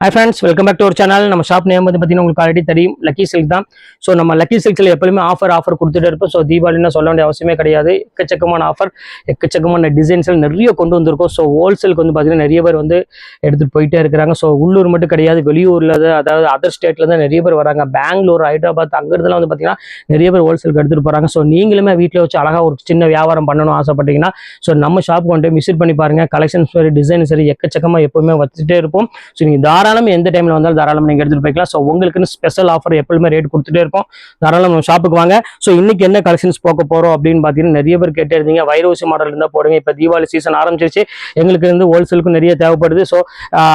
Hi friends welcome back to ஒரு channel நம்ம shop name வந்து பார்த்தீங்கன்னா உங்களுக்கு ஆல்ரெடி தெரியும். லக்கி சில்க் தான். ஸோ நம்ம லக்கி சில்க்ஸில் எப்பவுமே ஆஃபர் ஆஃபர் கொடுத்துட்டு இருப்போம். ஸோ தீபாவளின்னு சொல்ல வேண்டிய அவசியமே கிடையாது. எக்கச்சக்கமான ஆஃபர் எக்கச்சக்கமான டிசைன்ஸ்கள் நிறைய கொண்டு வந்திருக்கோம். ஸோ ஹோல்சேலுக்கு வந்து பார்த்தீங்கன்னா நிறைய பேர் வந்து எடுத்துகிட்டு போயிட்டே இருக்கிறாங்க. ஸோ உள்ளூர் மட்டும் கிடையாது வெளியூரில் அதாவது அதர் ஸ்டேட்லேருந்து நிறைய பேர் வராங்க. பெங்களூர் ஹைதராபாத் அங்கிருந்துலாம் வந்து பார்த்தீங்கன்னா நிறைய பேர் ஹோல்சேலுக்கு எடுத்துகிட்டு போகிறாங்க ஸோ நீங்களுமே வீட்டில் வச்சு அழகாக ஒரு சின்ன வியாபாரம் பண்ணணும் ஆசைப்பட்டீங்கன்னா ஸோ நம்ம ஷாப் கொண்டு விசிட் பண்ணி பாருங்கள் கலெக்ஷன் சரி டிசைன் சரி எக்கச்சக்கமாக எப்போவுமே வச்சுட்டே இருப்போம். ஸோ நீங்கள் தாராளம் எந்த டைமில் வந்தாலும் தாராளம் நீங்கள் எடுத்துகிட்டு போய்க்கலாம். ஸோ உங்களுக்குன்னு ஸ்பெஷல் ஆஃபர் எப்பவுமே ரேட் கொடுத்துட்டே இருப்போம். தாராளம் நம்ம ஷாப்புக்கு வாங்க. ஸோ இன்னைக்கு என்ன கலெக்ஷன்ஸ் போக போகிறோம் அப்படின்னு பார்த்தீங்கன்னா நிறைய பேர் கேட்டே இருந்தீங்க. வைரவசி மாடல் இருந்தால் போடுங்க. இப்போ தீபாவளி சீசன் ஆரம்பிச்சிருச்சு. எங்களுக்கு வந்து ஹோல்சேலுக்கும் நிறைய தேவைப்படுது. ஸோ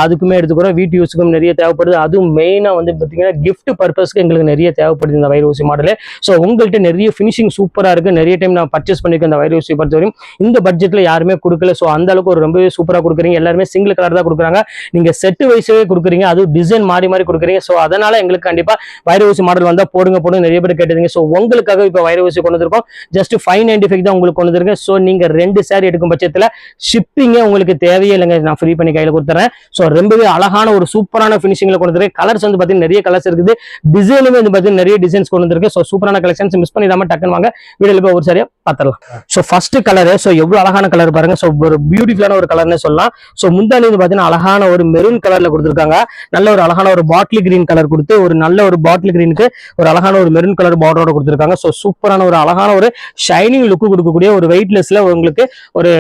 அதுக்குமே எடுத்துக்கிறோம். வீட்டு யூஸுக்கும் நிறைய தேவைப்படுது. அதுவும் மெயினாக வந்து பார்த்தீங்கன்னா கிஃப்ட் பர்பஸ்க்கு எங்களுக்கு நிறைய தேவைப்படுது இந்த வைரவசி மாடலு ஸோ உங்கள்கிட்ட நிறைய ஃபினிஷிங் சூப்பராக இருக்குது நிறைய டைம் நான் பர்ச்சேஸ் பண்ணியிருக்கேன் இந்த வைரோசி பொறுத்தவரையும் இந்த பட்ஜெட்டில் யாருமே கொடுக்கல. ஸோ அந்த அளவுக்கு ஒரு ரொம்பவே சூப்பராக கொடுக்குறீங்க. எல்லாருமே சிங்கிள் கலர் தான் கொடுக்குறாங்க. நீங்கள் செட்டு வைஸவே கொடுக்குறீங்க. அது டிசைன் மாறி மாறி கொடுக்குறீங்க. ஸோ அதனால எங்களுக்கு கண்டிப்பாக வைரவசி மாடல் வந்தால் போடுங்க போடுங்க. நிறைய பேர் கேட்டதுங்க. ஸோ உங்களுக்காக இப்போ வைர ஊசி கொண்டு வந்திருக்கோம். ஜஸ்ட் ஃபைவ் நைன்டி ஃபைவ் தான் உங்களுக்கு கொண்டு வந்திருக்கேன். ஸோ நீங்கள் ரெண்டு சேரீ எடுக்கும் பட்சத்தில் ஷிப்பிங்கே உங்களுக்கு தேவையே இல்லைங்க. நான் ஃப்ரீ பண்ணி கையில் கொடுத்துறேன். ஸோ ரொம்பவே அழகான ஒரு சூப்பரான ஃபினிஷிங்கில் கொண்டு வந்திருக்கேன். கலர்ஸ் வந்து பார்த்தீங்கன்னா நிறைய கலர்ஸ் இருக்குது. டிசைனுமே வந்து பார்த்தீங்கன்னா நிறைய டிசைன்ஸ் கொண்டு வந்திருக்கு ஸோ சூப்பரான கலெக்ஷன்ஸ் மிஸ் பண்ணிடாம டக்குன்னு வாங்க. வீடியோவில் போய் ஒரு சரியாக பார்த்துடலாம் ஸோ ஃபர்ஸ்ட் கலரு ஸோ எவ்வளோ அழகான கலர் பாருங்க. ஸோ ஒரு பியூட்டிஃபுல்லான ஒரு கலர்னு சொல்லலாம். ஸோ முந்தானி வந்து பார்த்தீங்கன்னா அழகான ஒரு மெரூன் கலர்ல கொடுத்துருக்காங்க. நல்ல ஒரு அழகான ஒரு பாட்டில் கிரீன் கலர் கொடுத்து ஒரு நல்ல ஒரு பாட்டில் கிரீனுக்கு ஒரு அழகான ஒரு மெரூன் கலர் பார்டரோட கொடுத்துருக்காங்க. ஸோ சூப்பரான ஒரு அழகான ஒரு ஷைனிங் லுக்கு கொடுக்கக்கூடிய ஒரு வெயிட்லெஸ்ல உங்களுக்கு ஒரு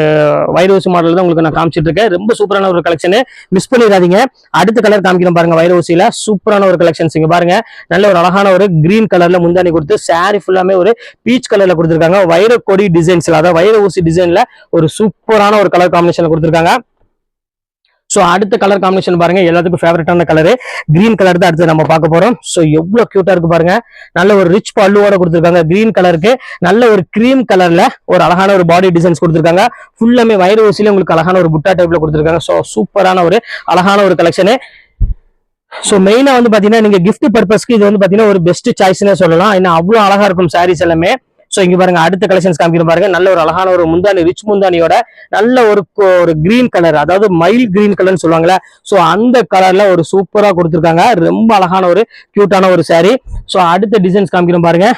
வைரோசி மாடல் தான் உங்களுக்கு நான் காமிச்சிட்டு இருக்கேன் ரொம்ப சூப்பரான ஒரு கலெக்ஷனு மிஸ் பண்ணிடாதீங்க. அடுத்த கலர் காமிக்கணும் பாருங்க வைரோசியில சூப்பரான ஒரு கலெக்ஷன்ஸ் இங்க பாருங்க. நல்ல ஒரு அழகான ஒரு கிரீன் கலர்ல முந்தானி கொடுத்து சாரி ஃபுல்லாமே ஒரு பீச் கலர்ல கொடுத்துருக்காங்க. வைர கொடி டிசைன்ஸ்ல அதாவது வைர ஊசி டிசைன்ல ஒரு சூப்பரான ஒரு கலர் காம்பினேஷன் கொடுத்துருக்காங்க. ஸோ அடுத்த கலர் காம்பினேஷன் பாருங்க. எல்லாத்துக்கும் ஃபேவரட்டான கலரு கிரீன் கலர் தான் அடுத்து நம்ம பார்க்க போறோம். ஸோ எவ்வளவு கியூட்டா இருக்கு பாருங்க. நல்ல ஒரு ரிச் பல்லுவோட கொடுத்துருக்காங்க. கிரீன் கலருக்கு நல்ல ஒரு கிரீம் கலர்ல ஒரு அழகான ஒரு பாடி டிசைன்ஸ் கொடுத்துருக்காங்க. ஃபுல்லாமே வயிறு ஊசியில உங்களுக்கு அழகான ஒரு புட்டா டைப்ல கொடுத்துருக்காங்க. ஸோ சூப்பரான ஒரு அழகான ஒரு கலெக்ஷனு ஸோ மெயினா வந்து பாத்தீங்கன்னா நீங்க கிஃப்ட் பர்பஸ்க்கு இது வந்து பாத்தீங்கன்னா ஒரு பெஸ்ட் சாய்ஸ்னே சொல்லலாம். ஏன்னா அவ்வளோ அழகா இருக்கும் சாரீஸ் எல்லாமே. ஸோ இங்க பாருங்க அடுத்த கலெக்ஷன்ஸ் காமிக்கிற பாருங்க. நல்ல ஒரு அழகான ஒரு முந்தானி ரிச் முந்தானியோட நல்ல ஒரு ஒரு கிரீன் கலர் அதாவது மைல் கிரீன் கலர்னு சொல்லுவாங்கல்ல. ஸோ அந்த கலர்ல ஒரு சூப்பரா கொடுத்துருக்காங்க. ரொம்ப அழகான ஒரு கியூட்டான ஒரு saree. ஸோ அடுத்த டிசைன்ஸ் காமிக்கிறோம் பாருங்க.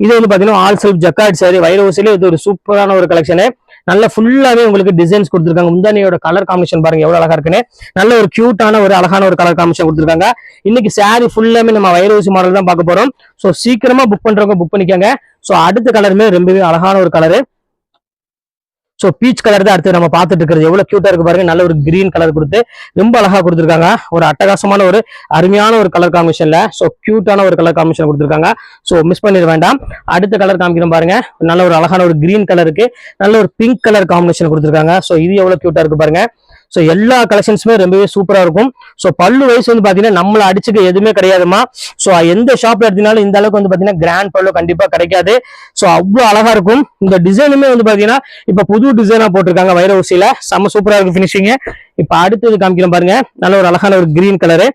இது வந்து பாத்தீங்கன்னா ஆல் செல்ஃப் ஜக்கார்ட் saree வைரவசில இது ஒரு சூப்பரான ஒரு கலெக்ஷனு நல்ல ஃபுல்லாவே உங்களுக்கு டிசைன்ஸ் கொடுத்துருக்காங்க. முந்தானியோட கலர் காம்பினேஷன் பாருங்க எவ்வளவு அழகா இருக்குன்னு. நல்ல ஒரு கியூட்டான ஒரு அழகான ஒரு கலர் காம்பினேஷன் கொடுத்துருக்காங்க. இன்னைக்கு சாரி ஃபுல்லாமே நம்ம வைரவசி மாடல் தான் பார்க்க போறோம். ஸோ சீக்கிரமா புக் பண்றவங்க புக் பண்ணிக்கோங்க. ஸோ அடுத்த கலருமே ரொம்பவே அழகான ஒரு கலரு ஸோ பீச் கலர் தான் அடுத்து நம்ம பார்த்துட்டு இருக்கிறது. எவ்வளோ க்யூட்டாக இருக்கு பாருங்க. நல்ல ஒரு கிரீன் கலர் கொடுத்து ரொம்ப அழகாக கொடுத்துருக்காங்க. ஒரு அட்டகாசமான ஒரு அருமையான ஒரு கலர் காம்பினேஷன்ல ஸோ க்யூட்டான ஒரு கலர் காம்பினேஷன் கொடுத்துருக்காங்க. ஸோ மிஸ் பண்ணிட வேண்டாம். அடுத்த கலர் காமிக்கிறோம் பாருங்க. நல்ல ஒரு அழகான ஒரு கிரீன் கலருக்கு நல்ல ஒரு பிங்க் கலர் காம்பினேஷன் கொடுத்துருக்காங்க. ஸோ இது எவ்வளோ க்யூட்டாக இருக்கு பாருங்க. ஸோ எல்லா கலெக்ஷன்ஸுமே ரொம்பவே சூப்பராக இருக்கும். ஸோ பல்லு வயசு வந்து பார்த்தீங்கன்னா நம்மளை அடிச்சுக்க எதுவுமே கிடையாதுமா. ஸோ எந்த ஷாப்ல எடுத்தினாலும் இந்த அளவுக்கு வந்து பார்த்தீங்கன்னா கிராண்ட் பல்லு கண்டிப்பாக கிடைக்காது. ஸோ அவ்வளோ அழகாக இருக்கும். இந்த டிசைனுமே வந்து பார்த்தீங்கன்னா இப்போ புது டிசைனாக போட்டிருக்காங்க வைர ஊசியில் செம்ம சூப்பராக இருக்கும் ஃபினிஷிங்கு இப்போ அடுத்தது காமிக்கிறேன் பாருங்க. நல்ல ஒரு அழகான ஒரு கிரீன் கலரு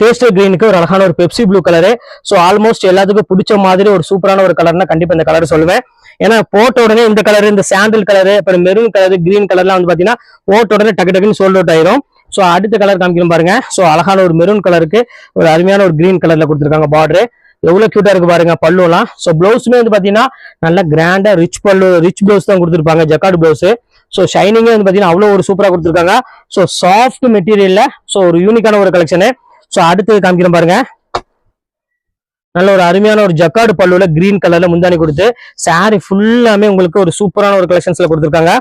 பேஸ்டல் கிரீனுக்கு ஒரு அழகான ஒரு Pepsi blue colour so almost எல்லாத்துக்கும் பிடிச்ச மாதிரி ஒரு சூப்பரான ஒரு கலர்னா கண்டிப்பா இந்த கலர் சொல்லுவேன். ஏன்னா போட்ட உடனே இந்த கலர் இந்த சாண்டில் கலரு அப்புறம் மெரூன் கலரு கிரீன் கலர்லாம் வந்து பாத்தீங்கன்னா போட்ட உடனே டக்கு டக்குன்னு சோல்ட் அவுட் ஆயிரும். ஸோ அடுத்த கலர் காமிக்கணும் பாருங்க. ஸோ அழகான ஒரு மெரூன் கலருக்கு ஒரு அருமையான ஒரு கிரீன் கலர்ல கொடுத்துருக்காங்க பார்டரு எவ்வளவு கியூட்டா இருக்கு பாருங்க பல்லுலாம் ஸோ பிளவுஸுமே வந்து பாத்தீங்கன்னா நல்ல கிராண்டா ரிச் பல்லு ரிச் பிளவுஸ் தான் கொடுத்துருப்பாங்க ஜக்காட் பிளவுஸ் ஸோ ஷைனிங்கே வந்து பாத்தீங்கன்னா அவ்வளோ ஒரு சூப்பரா கொடுத்துருக்காங்க. ஸோ சாஃப்ட் மெட்டீரியல்ல ஸோ ஒரு யூனிக்கான ஒரு கலெக்ஷனு ஸோ அடுத்தது காமிக்கிறேன் பாருங்க. நல்ல ஒரு அருமையான ஒரு ஜக்காடு பல்லுல கிரீன் கலர்ல முந்தானி கொடுத்து சாரி ஃபுல்லாமே உங்களுக்கு ஒரு சூப்பரான ஒரு கலெக்ஷன்ஸ்ல கொடுத்துருக்காங்க.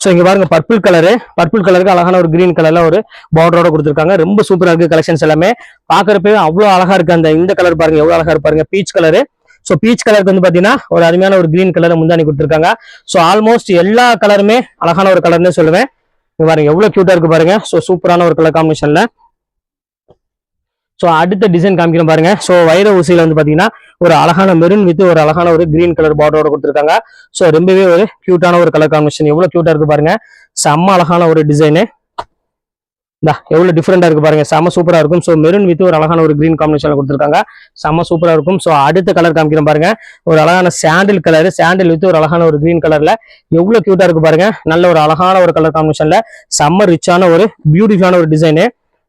ஸோ இங்க பாருங்க பர்பிள் கலரு பர்பிள் கலருக்கு அழகான ஒரு கிரீன் கலர்ல ஒரு பார்டரோட கொடுத்துருக்காங்க. ரொம்ப சூப்பரா இருக்கு கலெக்ஷன்ஸ் எல்லாமே. பாக்குறப்பவே அவ்வளோ அழகா இருக்கு அந்த இந்த கலர் பாருங்க எவ்வளவு அழகா இருப்பாருங்க பீச் கலரு ஸோ பீச் கலருக்கு வந்து பார்த்தீங்கன்னா ஒரு அருமையான ஒரு கிரீன் கலர் முந்தானி கொடுத்துருக்காங்க. ஸோ ஆல்மோஸ்ட் எல்லா கலருமே அழகான ஒரு கலர்னு சொல்லுவேன். இங்க பாருங்க எவ்வளோ க்யூட்டாக இருக்கு பாருங்க. ஸோ சூப்பரான ஒரு கலர் காம்பினேஷனில் ஸோ அடுத்த டிசைன் காமிக்கிறேன் பாருங்க. ஸோ வைர ஊசியில் வந்து பார்த்தீங்கன்னா ஒரு அழகான மெரூன் வித் ஒரு அழகான ஒரு கிரீன் கலர் பார்டரோட கொடுத்துருக்காங்க. ஸோ ரொம்பவே ஒரு கியூட்டான ஒரு கலர் காம்பினேஷன் எவ்வளோ கியூட்டாக இருக்கு பாருங்க. செம்ம அழகான ஒரு டிசைனு இந்தா எவ்வளோ டிஃப்ரெண்டாக இருக்கு பாருங்க. செம்ம சூப்பராக இருக்கும். ஸோ மெரூன் வித் ஒரு அழகான ஒரு கிரீன் காம்பினேஷன்ல கொடுத்துருக்காங்க. செம்ம சூப்பராக இருக்கும். ஸோ அடுத்த கலர் காமிக்கிறேன் பாருங்க. ஒரு அழகான சாண்டில் கலர் சாண்டில் வித் ஒரு அழகான ஒரு கிரீன் கலரில் எவ்வளோ க்யூட்டாக இருக்கு பாருங்க. நல்ல ஒரு அழகான ஒரு கலர் காம்பினேஷனில் செம்ம ரிச்சான ஒரு பியூட்டிஃபுல்லான ஒரு டிசைனு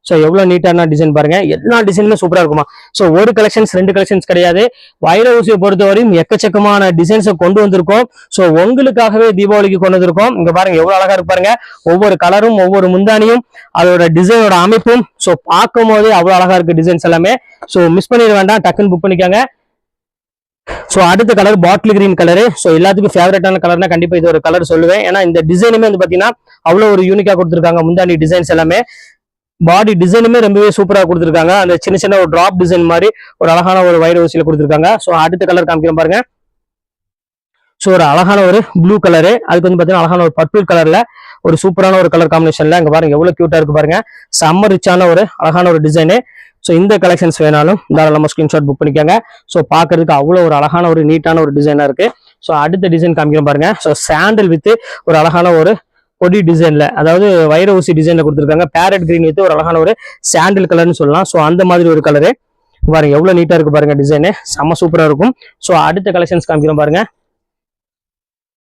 ஸோ எவ்வளோ நீட்டான டிசைன் பாருங்க. எல்லா டிசைனுமே சூப்பராக இருக்குமா? ஸோ ஒரு கலெக்ஷன்ஸ் ரெண்டு கலெக்ஷன்ஸ் கிடையாது. வைர ஊசியை பொறுத்தவரையும் எக்கச்சக்கமான டிசைன்ஸை கொண்டு வந்திருக்கோம். ஸோ உங்களுக்காகவே தீபாவளிக்கு கொண்டு வந்திருக்கோம். இங்கே பாருங்க எவ்வளோ அழகாக இருப்பாருங்க ஒவ்வொரு கலரும் ஒவ்வொரு முந்தானியும் அதோட டிசைனோட அமைப்பும் ஸோ பார்க்கும் போதே அவ்வளோ அழகாக இருக்கு டிசைன்ஸ் எல்லாமே. ஸோ மிஸ் பண்ணிட வேண்டாம். டக்குன்னு புக் பண்ணிக்கோங்க. ஸோ அடுத்த colour bottle green colour so எல்லாத்துக்கும் ஃபேவரட்டான கலர்னா கண்டிப்பாக இது ஒரு கலர் சொல்லுவேன். ஏன்னா இந்த டிசைனுமே வந்து பார்த்தீங்கன்னா அவ்வளோ ஒரு யூனிக்காக கொடுத்துருக்காங்க முந்தாண்டி டிசைன்ஸ் எல்லாமே. பாடி டிசைனுமே ரொம்பவே சூப்பராக கொடுத்துருக்காங்க. அந்த சின்ன சின்ன ஒரு டிராப் டிசைன் மாதிரி ஒரு அழகான ஒரு வைர ஊசியில் கொடுத்துருக்காங்க. ஸோ அடுத்த கலர் காமிக்கிறேன் பாருங்க. ஸோ ஒரு அழகான ஒரு ப்ளூ கலரு அதுக்கு வந்து பார்த்தீங்கன்னா அழகான ஒரு பர்பிள் கலரில் ஒரு சூப்பரான ஒரு கலர் காம்பினேஷனில் அங்கே பாருங்க எவ்வளோ க்யூட்டாக இருக்கு பாருங்க. செம்ம ரிச்சான ஒரு அழகான ஒரு டிசைனு ஸோ இந்த கலெக்ஷன்ஸ் வேணாலும் தாராளமாக ஸ்க்ரீன்ஷாட் புக் பண்ணிக்கோங்க. ஸோ பார்க்கறதுக்கு அவ்வளோ ஒரு அழகான ஒரு நீட்டான ஒரு டிசைனாக இருக்குது ஸோ அடுத்த டிசைன் காமிக்கிறேன் பாருங்க. ஸோ சாண்டில் வித்து ஒரு அழகான ஒரு கொடி டிசைன்ல அதாவது வைர ஊசி டிசைன்ல கொடுத்துருக்காங்க. பேரட் கிரீன் வித்து ஒரு அழகான ஒரு சாண்டில் கலர்னு சொல்லலாம். ஸோ அந்த மாதிரி ஒரு கலரு பாருங்க எவ்வளவு நீட்டா இருக்கு பாருங்க டிசைனு செம்ம சூப்பரா இருக்கும். ஸோ அடுத்த கலெக்ஷன்ஸ் காமிக்கிறோம் பாருங்க.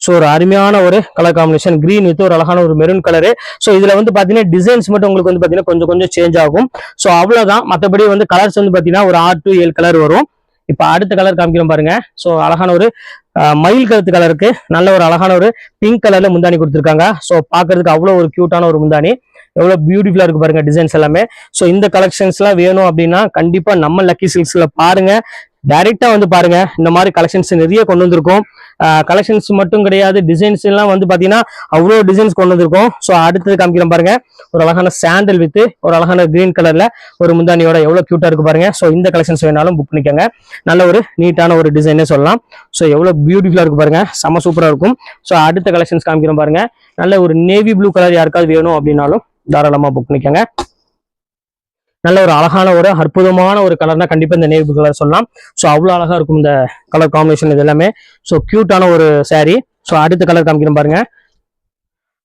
ஸோ ஒரு அருமையான ஒரு கலர் காம்பினேஷன் கிரீன் வித் ஒரு அழகான ஒரு மெரூன் கலரு ஸோ இதுல வந்து பாத்தீங்கன்னா டிசைன்ஸ் மட்டும் உங்களுக்கு வந்து பாத்தீங்கன்னா கொஞ்சம் கொஞ்சம் சேஞ்ச் ஆகும். ஸோ அவ்வளவுதான். மற்றபடி வந்து கலர்ஸ் வந்து பாத்தீங்கன்னா ஒரு ஆறு டு ஏழு கலர் வரும். இப்போ அடுத்த கலர் காமிக்கிறோம் பாருங்க. ஸோ அழகான ஒரு மயில் கழுத்து கலருக்கு நல்ல ஒரு அழகான ஒரு பிங்க் கலர்ல முந்தானி கொடுத்துருக்காங்க. ஸோ பாக்குறதுக்கு அவ்வளோ ஒரு கியூட்டான ஒரு முந்தானி எவ்வளோ பியூட்டிஃபுல்லா இருக்கு பாருங்க டிசைன்ஸ் எல்லாமே. ஸோ இந்த கலெக்ஷன்ஸ்லாம் வேணும் அப்படின்னா கண்டிப்பா நம்ம லக்கி சில்க்ஸ்ல பாருங்க. டைரெக்டா வந்து பாருங்க இந்த மாதிரி கலெக்ஷன்ஸ் நிறைய கொண்டு வந்திருக்கோம். கலெக்ஷன்ஸ் மட்டும் கிடையாது டிசைன்ஸ் எல்லாம் வந்து பாத்தீங்கன்னா அவ்வளோ டிசைன்ஸ் கொண்டு வந்திருக்கோம். ஸோ அடுத்தது காமிக்கிறேன் பாருங்க ஒரு அழகான சாண்டல் வித் ஒரு அழகான கிரீன் கலர்ல ஒரு முந்தானியோட எவ்வளவு கியூட்டா இருக்கு பாருங்க. ஸோ இந்த கலெக்ஷன்ஸ் வேணாலும் புக் பண்ணிக்கோங்க. நல்ல ஒரு நீட்டான ஒரு டிசைனே சொல்லலாம். ஸோ எவ்வளவு பியூட்டிஃபுல்லா இருக்கு பாருங்க செம சூப்பரா இருக்கும். ஸோ அடுத்த கலெக்ஷன்ஸ் காமிக்கிறோம் பாருங்க நல்ல ஒரு நேவி ப்ளூ கலர் யாருக்காவது வேணும் அப்படின்னாலும் தாராளமா புக் பண்ணிக்கோங்க. நல்ல ஒரு அழகான ஒரு அற்புதமான ஒரு கலர்னா கண்டிப்பா இந்த நேவி கலர் சொல்லலாம். ஸோ அவ்வளோ அழகா இருக்கும் இந்த கலர் காம்பினேஷன் இது எல்லாமே. ஸோ கியூட்டான ஒரு சாரீ ஸோ அடுத்த கலர் காமிக்கிறேன் பாருங்க.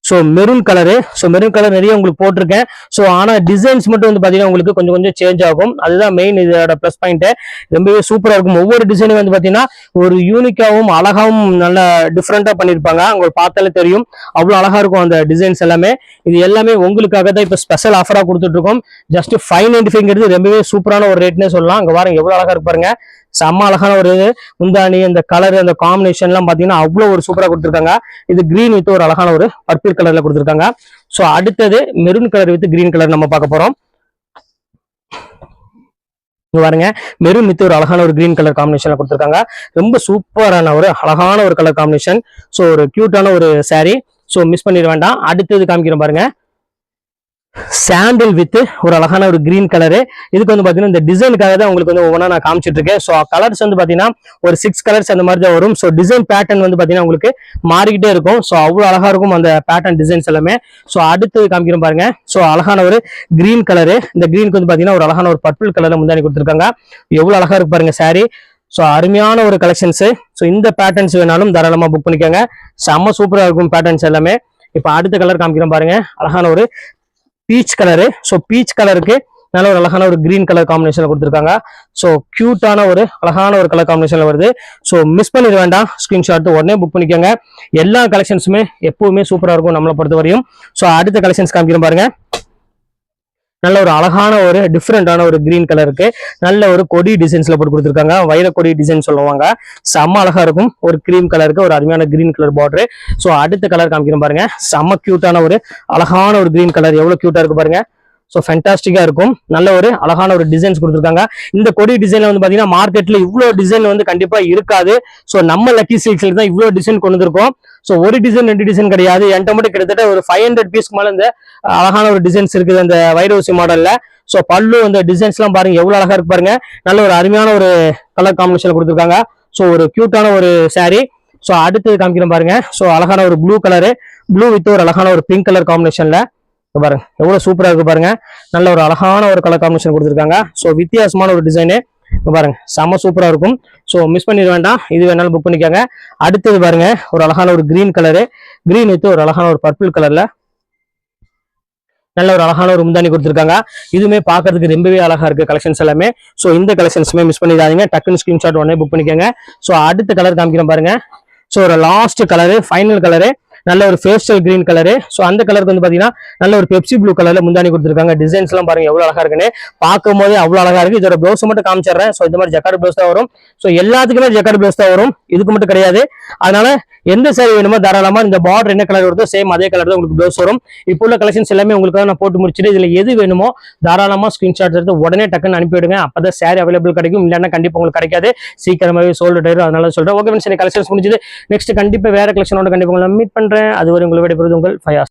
So maroon colour so maroon colour நிறைய உங்களுக்கு போட்டிருக்கேன். ஸோ ஆனால் டிசைன்ஸ் மட்டும் வந்து பார்த்தீங்கன்னா உங்களுக்கு கொஞ்சம் கொஞ்சம் சேஞ்ச் ஆகும். அதுதான் மெயின் இதோட ப்ளஸ் பாயிண்ட்டு ரொம்பவே சூப்பராக இருக்கும். ஒவ்வொரு டிசைனும் வந்து பார்த்தீங்கன்னா ஒரு யூனிக்காகவும் அழகாகவும் நல்ல டிஃப்ரெண்ட்டாக பண்ணியிருப்பாங்க உங்களுக்கு பார்த்தாலே தெரியும். அவ்வளோ அழகாக இருக்கும் அந்த டிசைன்ஸ் எல்லாமே. இது எல்லாமே உங்களுக்காக தான் இப்போ ஸ்பெஷல் ஆஃபராக கொடுத்துட்ருக்கோம் ஜஸ்ட் ஃபைவ் நைன்டி ஃபைவ்ங்கிறது ரொம்பவே சூப்பரான ஒரு ரேட்னே சொல்லலாம். அங்கே வாரம் எவ்வளோ அழகாக இருப்பாருங்க செம்ம அழகான ஒரு இது முந்தானி அந்த கலர் அந்த காம்பினேஷன் எல்லாம் பாத்தீங்கன்னா அவ்வளோ ஒரு சூப்பரா கொடுத்துருக்காங்க. இது கிரீன் வித் ஒரு அழகான ஒரு பர்பிள் கலர்ல கொடுத்துருக்காங்க. ஸோ அடுத்தது maroon colour with green colour நம்ம பார்க்க போறோம். பாருங்க மெரூன் வித் ஒரு அழகான ஒரு கிரீன் கலர் காம்பினேஷன்ல கொடுத்துருக்காங்க. ரொம்ப சூப்பரான ஒரு அழகான ஒரு கலர் காம்பினேஷன் ஸோ ஒரு கியூட்டான ஒரு saree. ஸோ மிஸ் பண்ணிட வேண்டாம். அடுத்தது காமிக்கிறோம் பாருங்க. சாண்டில் வித் ஒரு அழகான ஒரு கிரீன் கலரு இதுக்கு வந்து பார்த்தீங்கன்னா இந்த டிசைனுக்காக தான் உங்களுக்கு வந்து ஒவ்வொன்றா நான் காமிச்சிட்டு இருக்கேன் ஸோ கலர்ஸ் வந்து பார்த்தீங்கன்னா ஒரு சிக்ஸ் கலர்ஸ் அந்த மாதிரி தான் வரும். ஸோ டிசைன் பேட்டர்ன் வந்து பார்த்தீங்கன்னா உங்களுக்கு மாறிக்கிட்டே இருக்கும். ஸோ அவ்வளோ அழகாக இருக்கும் அந்த பேட்டர்ன் டிசைன்ஸ் எல்லாமே. ஸோ அடுத்தது காமிக்கிறோம் பாருங்க. ஸோ அழகான ஒரு கிரீன் கலரு இந்த கிரீனுக்கு வந்து பார்த்தீங்கன்னா ஒரு அழகான ஒரு பர்பிள் கலர்ல முந்தானி கொடுத்துருக்காங்க. எவ்வளோ அழகாக இருக்கு பாருங்க saree. ஸோ அருமையான ஒரு கலெக்ஷன்ஸு ஸோ இந்த பேட்டர்ன்ஸ் வேணாலும் தாராளமாக புக் பண்ணிக்கோங்க. செம்ம சூப்பராக இருக்கும் பேட்டர்ன்ஸ் எல்லாமே. இப்போ அடுத்த கலர் காமிக்கிறோம் பாருங்க. அழகான ஒரு பீச் கலரு ஸோ பீச் கலருக்கு நல்ல ஒரு அழகான ஒரு கிரீன் கலர் காம்பினேஷன்ல கொடுத்துருக்காங்க. ஸோ கியூட்டான ஒரு அழகான ஒரு கலர் காம்பினேஷன்ல வருது. ஸோ மிஸ் பண்ணிட வேண்டாம். ஸ்கிரீன்ஷாட் உடனே புக் பண்ணிக்கோங்க. எல்லா கலெக்ஷன்ஸுமே எப்பவுமே சூப்பராக இருக்கும் நம்மளை பொறுத்த வரையும் ஸோ அடுத்த கலெக்ஷன்ஸ் காமிக்கிறோம் பாருங்க. நல்ல ஒரு அழகான ஒரு டிஃப்ரெண்டான ஒரு கிரீன் கலருக்கு நல்ல ஒரு கொடி டிசைன்ஸ்ல போட்டு கொடுத்துருக்காங்க. வைர கொடி டிசைன் சொல்லுவாங்க. செம்ம அழகா இருக்கும். ஒரு கிரீம் கலருக்கு ஒரு அருமையான கிரீன் கலர் பார்டர் ஸோ அடுத்த கலர் காமிக்கிறேன் பாருங்க. செம்ம கியூட்டான ஒரு அழகான ஒரு கிரீன் கலர் எவ்வளவு கியூட்டா இருக்கு பாருங்க. ஸோ ஃபென்டாஸ்டிக்காக இருக்கும். நல்ல ஒரு அழகான ஒரு டிசைன்ஸ் கொடுத்துருக்காங்க. இந்த கொடி டிசைனில் வந்து பார்த்தீங்கன்னா மார்க்கெட்டில் இவ்வளோ டிசைன் வந்து கண்டிப்பாக இருக்காது. ஸோ நம்ம லக்கி சில்க்ஸில் தான் இவ்வளோ டிசைன் கொண்டு வந்திருக்கோம். ஸோ ஒரு டிசைன் ரெண்டு டிசைன் கிடையாது. என்கிட்ட மட்டும் கிட்டத்தட்ட ஒரு ஃபைவ் ஹண்ட்ரட் பீஸ்க்கு மேலே இந்த அழகான ஒரு டிசைன்ஸ் இருக்குது அந்த வைரவசி மாடலில் ஸோ பல்லு அந்த டிசைன்ஸ்லாம் பாருங்கள் எவ்வளோ அழகாக இருக்கு பாருங்க. நல்ல ஒரு அருமையான ஒரு கலர் காம்பினேஷன் கொடுத்துருக்காங்க. ஸோ ஒரு க்யூட்டான ஒரு சாரீ ஸோ அடுத்து காமிக்கிறேன் பாருங்க. ஸோ அழகான ஒரு ப்ளூ கலரு ப்ளூ வித் ஒரு அழகான ஒரு பிங்க் கலர் காம்பினேஷனில் பாருங்க எவ்வளவு சூப்பரா இருக்கு பாருங்க. நல்ல ஒரு அழகான ஒரு கலர் காம்பினேஷன் கொடுத்துருக்காங்க. ஸோ வித்தியாசமான ஒரு டிசைனு பாருங்க செம சூப்பரா இருக்கும். ஸோ மிஸ் பண்ணிட வேண்டாம். இது வேணாலும் புக் பண்ணிக்கோங்க. அடுத்தது பாருங்க ஒரு அழகான ஒரு கிரீன் கலரு கிரீன் வித்து ஒரு அழகான ஒரு பர்பிள் கலர்ல நல்ல ஒரு அழகான ஒரு முந்தானி கொடுத்துருக்காங்க. இதுவுமே பார்க்கறதுக்கு ரொம்பவே அழகா இருக்கு கலெக்ஷன்ஸ் எல்லாமே. ஸோ இந்த கலெக்ஷன்ஸுமே மிஸ் பண்ணிடாதீங்க. டக்குன்னு ஸ்கிரீன்ஷாட் உடனே புக் பண்ணிக்கோங்க. ஸோ அடுத்த கலர் காமிக்கிறேன் பாருங்க. ஸோ ஒரு லாஸ்ட் கலரு ஃபைனல் கலரு நல்ல ஒரு ஃபேஸ்டல் கிரீன் கலரு ஸோ அந்த கலருக்கு வந்து பார்த்தீங்கன்னா நல்ல ஒரு பெப்சி ப்ளூ கலரில் முந்தானி கொடுத்துருக்காங்க. டிசைன்ஸ் எல்லாம் பாருங்க எவ்வளோ அழகாக இருக்குன்னு. பார்க்கும் போதே அவ்வளோ அழகா இருக்கு. இதோட ப்ளவுஸ் மட்டும் காமிச்சிடுறேன். ஸோ இந்த மாதிரி ஜக்கார்டு ப்ளவுஸ் தான் வரும். ஸோ எல்லாத்துக்குமே ஜக்கார்டு ப்ளவுஸ் தான் வரும். இதுக்கு மட்டும் கிடையாது. அதனால எந்த சேரீ வேணுமோ தாராளமாக இந்த பார்டர் என்ன கலர் வருதோ சேம் அதே கலர் தான் உங்களுக்கு ப்ளவுஸ் வரும். இப்போ உள்ள கலெக்ஷன்ஸ் எல்லாமே உங்களுக்கு நான் போட்டு முடிச்சுட்டு இதில் எது வேணுமோ தாராளமாக ஸ்கிரீன்ஷாட் எடுத்து உடனே டக்குன்னு அனுப்பிவிடுங்க அப்போ தான் சேரீ அவைலபிள் கிடைக்கும். இல்லைன்னா கண்டிப்பாக உங்களுக்கு கிடைக்காது. சீக்கிரமாகவே சோல்டு ஆயிரும். அதனால சொல்கிறேன் ஓகே ஃப்ரெண்ட்ஸ் கலெக்ஷன்ஸ் முடிஞ்சது. நெக்ஸ்ட் கண்டிப்பாக வேற கலெக்ஷனோட கண்டிப்பாக உங்களை மீட் பண்றேன் அது வரை உங்களை விடைபெறுவது உங்கள் ஃபயாஸ்